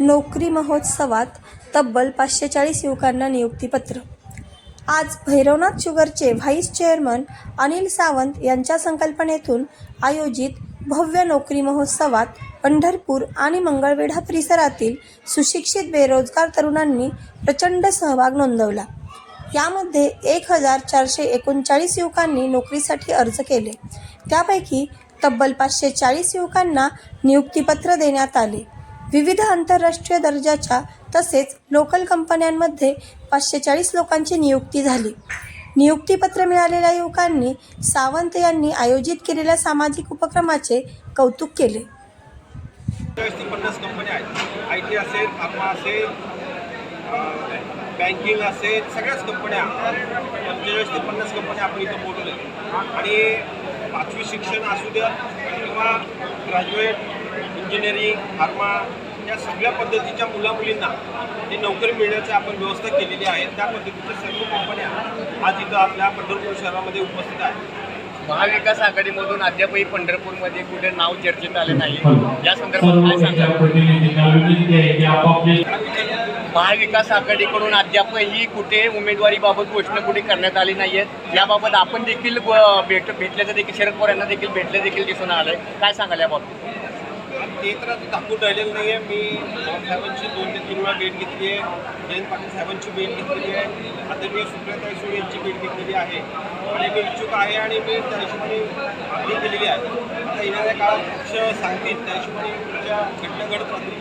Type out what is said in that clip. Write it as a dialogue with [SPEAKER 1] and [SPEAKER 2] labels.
[SPEAKER 1] नोकरी महोत्सवात तब्बल पाचशे चाळीस युवकांना नियुक्तीपत्र. आज भैरवनाथ शुगरचे व्हाईस चेअरमन अनिल सावंत यांच्या संकल्पनेतून आयोजित भव्य नोकरी महोत्सवात पंढरपूर आणि मंगळवेढा परिसरातील सुशिक्षित बेरोजगार तरुणांनी प्रचंड सहभाग नोंदवला. यामध्ये एक हजार चारशे एकोणचाळीस युवकांनी नोकरीसाठी अर्ज केले. त्यापैकी तब्बल पाचशे चाळीस युवकांना नियुक्तीपत्र देण्यात आले. विविध आंतरराष्ट्रीय दर्जाच्या तसेच लोकल कंपन्यांमध्ये पाचशे चाळीस लोकांची नियुक्ती झाली. नियुक्तीपत्र मिळालेल्या युवकांनी सावंत यांनी आयोजित केलेल्या सामाजिक उपक्रमाचे कौतुक केले.
[SPEAKER 2] पन्नास कंपन्या आहेत. आय टी असेल फार्मा असेल बँकिंग असेल सगळ्याच कंपन्या पंचेचाळीस ते पन्नास कंपन्या आपण इथं बोलवल्या आणि पाचवी शिक्षण असू द्या किंवा ग्रॅज्युएट इंजिनिअरिंग फार्मा या सगळ्या पद्धतीच्या मुलामुलींना ही नोकरी मिळण्याची आपण व्यवस्था केलेली आहे त्या पद्धतीच्या सर्व कंपन्या आज इथं आपल्या पंढरपूर शहरामध्ये उपस्थित आहेत.
[SPEAKER 3] महाविकास आघाडीमधून अद्यापही पंढरपूरमध्ये कुठे नाव चर्चेत आले नाही. या संदर्भात काय
[SPEAKER 4] आपापले
[SPEAKER 3] महाविकास आघाडीकडून अद्यापही कुठे उमेदवारीबाबत घोषणा कुठे करण्यात आली नाही आहेत याबाबत आपण देखील भेट भेटल्याचं देखील शरद पवार यांना देखील भेटले देखील दिसून आलंय. काय सांगाल याबाबत
[SPEAKER 2] ते तर आता दाखवून राहिलेलं नाही आहे मी पवार साहेबांची दोन ते तीन वेळा भेट घेतली आहे. जयंत पाटील साहेबांची भेट घेतलेली आहे. आदरणीय सुप्रिया सुळे यांची भेट घेतलेली आहे. आणि मी इच्छुक आहे आणि मी त्या हिशोबाने मागणी केलेली आहे. आता येणाऱ्या काळात पक्ष सांगतील. त्या हिशोबाने पुढच्या घटना घडत राहतील